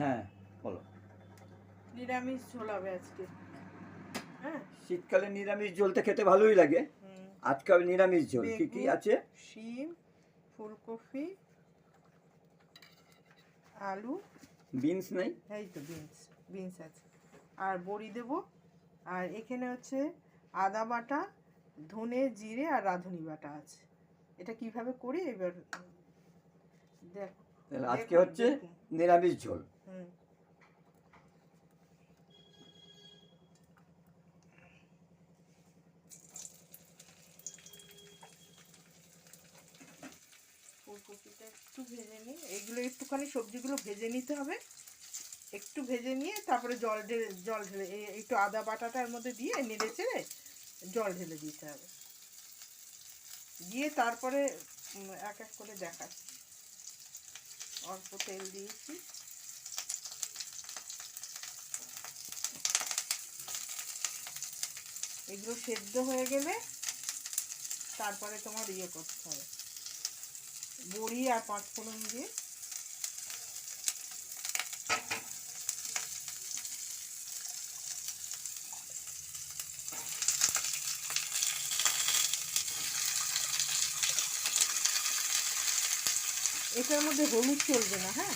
হ্যাঁ বলো। নিরামিষ ঝোল হবে আজকে। হ্যাঁ? শীতকালে নিরামিষ ঝোলটা খেতে ভালোই লাগে। আজকাল নিরামিষ ঝোল। কি কি আছে? শিম ফুলকপি আলু। বিনস নেই? এই তো বিনস বিনস আছে। আর বড়ি দেবো। আর এখানে হচ্ছে আদা বাটা ধনে জিরে আর রাঁধুনি বাটা আছে। এটা কীভাবে করি? এবার দেখো। তাহলে আজকে হচ্ছে নিরামিষ ঝোল। ফুলকপিটা একটু ভেজে নিই এগুলো একটুখানি সবজিগুলো ভেজে নিতে হবে। একটু ভেজে নিয়ে তারপরে জল ঢেলে জল ঢেলে একটু আদা বাটাটার মধ্যে দিয়ে নেড়ে চেড়ে জল ঢেলে দিতে হবে। দিয়ে তারপরে এক এক করে দেখাচ্ছি। অল্প তেল দিয়েছি। এগুলো সেদ্ধ হয়ে গেলে তারপরে তোমার ইয়ে করতে হবে। বড়ি আর পাঁচফোড়ন দিয়ে এটার মধ্যে হলুদ চলবে না হ্যাঁ?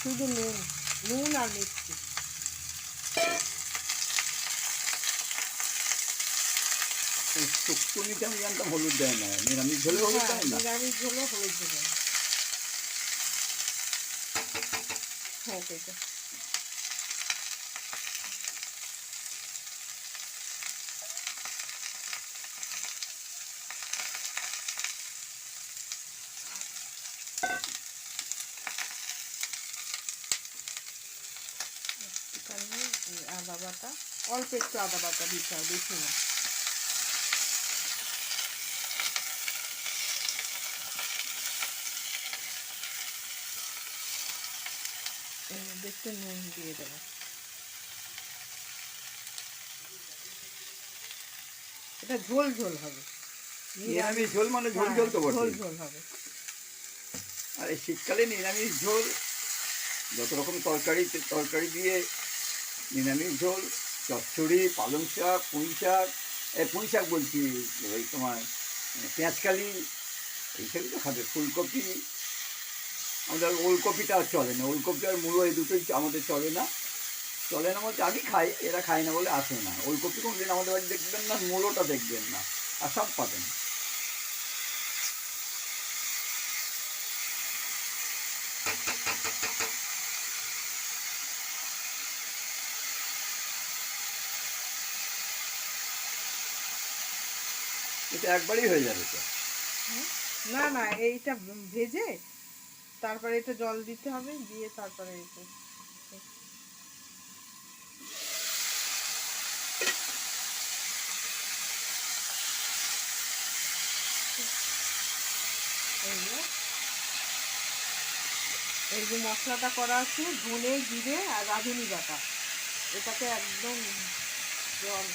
শুধু নুন নুন আর মিষ্টি। শুক্তুনিতে আমি জানতাম হলুদ দেয় না নিরামিষ ঝোলে হলুদ দেয় না। নিরামিষ হলুদ দেবে হ্যাঁ একটুখানি এই আদা বাটা। অল্প একটু আদা বাটা দিতে হবে বেশি না। এর মধ্যে একটু নুন দিয়ে দেবো। এটা ঝোল ঝোল হবে। নিরামিষ ঝোল মানে ঝোল ঝোল তো হ্যাঁ, ঝোল ঝোল হবে। আর এই শীতকালে নিরামিষ ঝোল যত রকম তরকারি তরকারি দিয়ে নিরামিষ ঝোল, চচ্চড়ি, পালং শাক, পুঁই শাক পুঁই শাক বলছি, ওই তোমার পেঁয়াজকালি এইসবই তো খাবে, ফুলকপি, আমাদের ওলকপিটা আর চলে না, ওলকপি আর মূলো এই দুটোই আমাদের চলে না চলে না বলতে আমি খাই এরা খায় না বলে আসে না, ওলকপি কোনোদিন আমাদের বাড়ি দেখবেন না মূলোটা দেখবেন না, আর সব পাবেন। এটা একবারই হয়ে যাবে না না, এইটা ভেজে তারপরে এটা জল দিতে হবে, দিয়ে তারপরে এটা এই যে এই যে মশলাটা করা আছে, ধনে, জিরে আর রাঁধুনি বাটা। এটাকে একদম জল।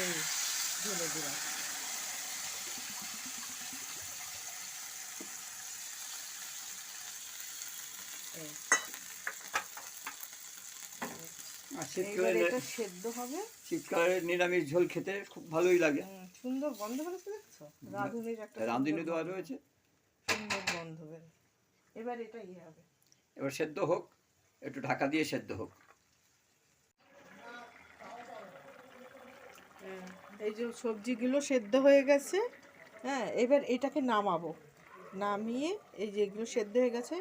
এই। ঢেলে দিলাম। শীতকালে এটা সেদ্ধ হবে। শীতকালে নিরামিষ ঝোল খেতে খুব ভালোই লাগে। সুন্দর গন্ধ বেরোচ্ছে দেখছ? রাঁধুনির একটা রাঁধুনি দেওয়া রয়েছে। সুন্দর গন্ধ বের। এবার এটা ইয়ে হবে। এবার সেদ্ধ হোক একটু ঢাকা দিয়ে সেদ্ধ হোক। এই যে সবজিগুলো সেদ্ধ হয়ে গেছে হ্যাঁ এবার এটাকে নামাবো। নামিয়ে এই যেগুলো সেদ্ধ হয়ে গেছে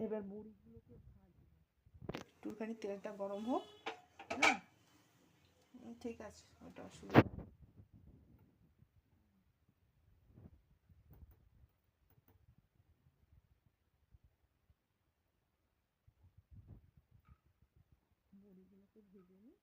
এবার বড়িগুলোকে একটুখানি তেলটা গরম হোক হ্যাঁ? ঠিক আছে ওটা অসুবিধা নেই। ভেজে নিই।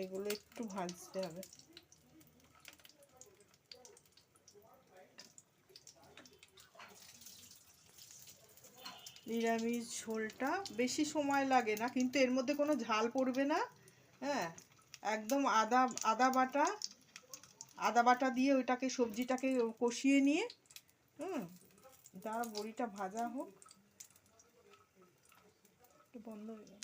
বড়িগুলো একটু ভাজতে হবে। নিরামিষ ঝোলটা বেশি সময় লাগে না, কিন্তু এর মধ্যে কোনো ঝাল পড়বে না হ্যাঁ? একদম আদা আদা বাটা আদা বাটা দিয়ে ওইটাকে, সবজিটাকে কষিয়ে নিয়ে, হুম? দাঁড়া বড়িটা ভাজা হোক, একটু বন্ধ হয়ে গেল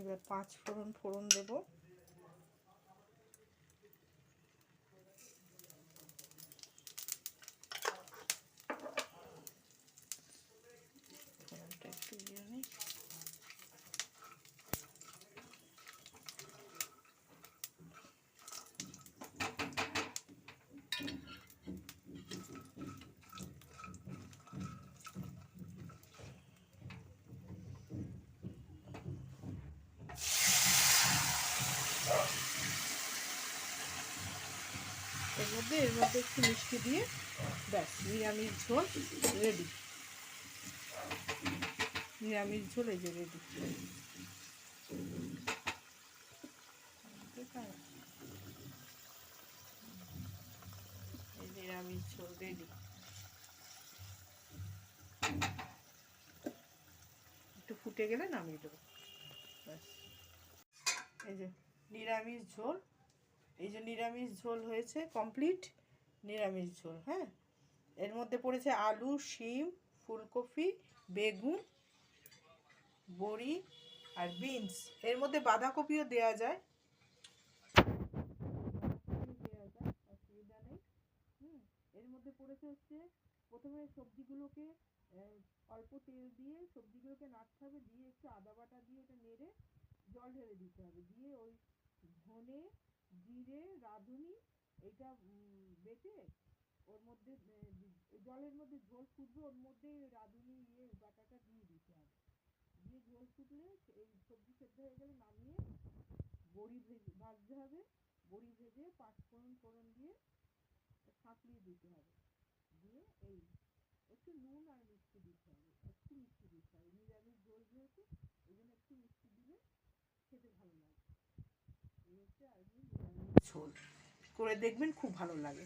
এবার পাঁচ ফোড়ন ফোড়ন দেবো ফোড়নটা একটু দিয়ে নিই এর মধ্যে এর মধ্যে একটু মিষ্টি দিয়ে ব্যাস, নিরামিষ ঝোল রেডি নিরামিষ ঝোল এই যে রেডি নিরামিষ ঝোল রেডি একটু ফুটে গেলে নামিয়ে দেবো। ব্যাস। এই যে নিরামিষ ঝোল এই যে নিরামিষ ঝোল হয়েছে কমপ্লিট নিরামিষ ঝোল হ্যাঁ? এর মধ্যে পড়েছে আলু, শিম, ফুলকপি, বেগুন, বড়ি আর বিনস। এর মধ্যে বাঁধাকপিও দেওয়া যায়। এর মধ্যে পড়েছে হচ্ছে প্রথমে সবজিগুলোকে অল্প তেল দিয়ে সবজিগুলোকে নাড়তে হবে, দিয়ে একটু আদা বাটা দিয়ে এটা নেড়ে জল ঢেলে দিতে হবে। দিয়ে ওই ধনে জিরে, রাঁধুনি, এটা বেটে ওর মধ্যে ওই জলের মধ্যে ঝোল ফুটবে, ওর মধ্যে রাঁধুনি ইয়ে বাটাটা দিয়ে দিতে হবে। দিয়ে ঝোল ফুটলে এই সবজি সেদ্ধ হয়ে গেলে নামিয়ে বড়ি ভেজে, ভাজতে হবে। বড়ি ভেজে পাঁচ ফোড়ন দিয়ে সাঁতলিয়ে দিতে হবে। দিয়ে এই একটু নুন আর মিষ্টি দিতে হবে, একটু মিষ্টি দিতে হবে। নিরামিষ ঝোল যেহেতু, এই জন্য একটু মিষ্টি দিলে খেতে ভালো লাগবে এই হচ্ছে আর কি নিরামিষ ঝোল। করে দেখবেন খুব ভালো লাগে।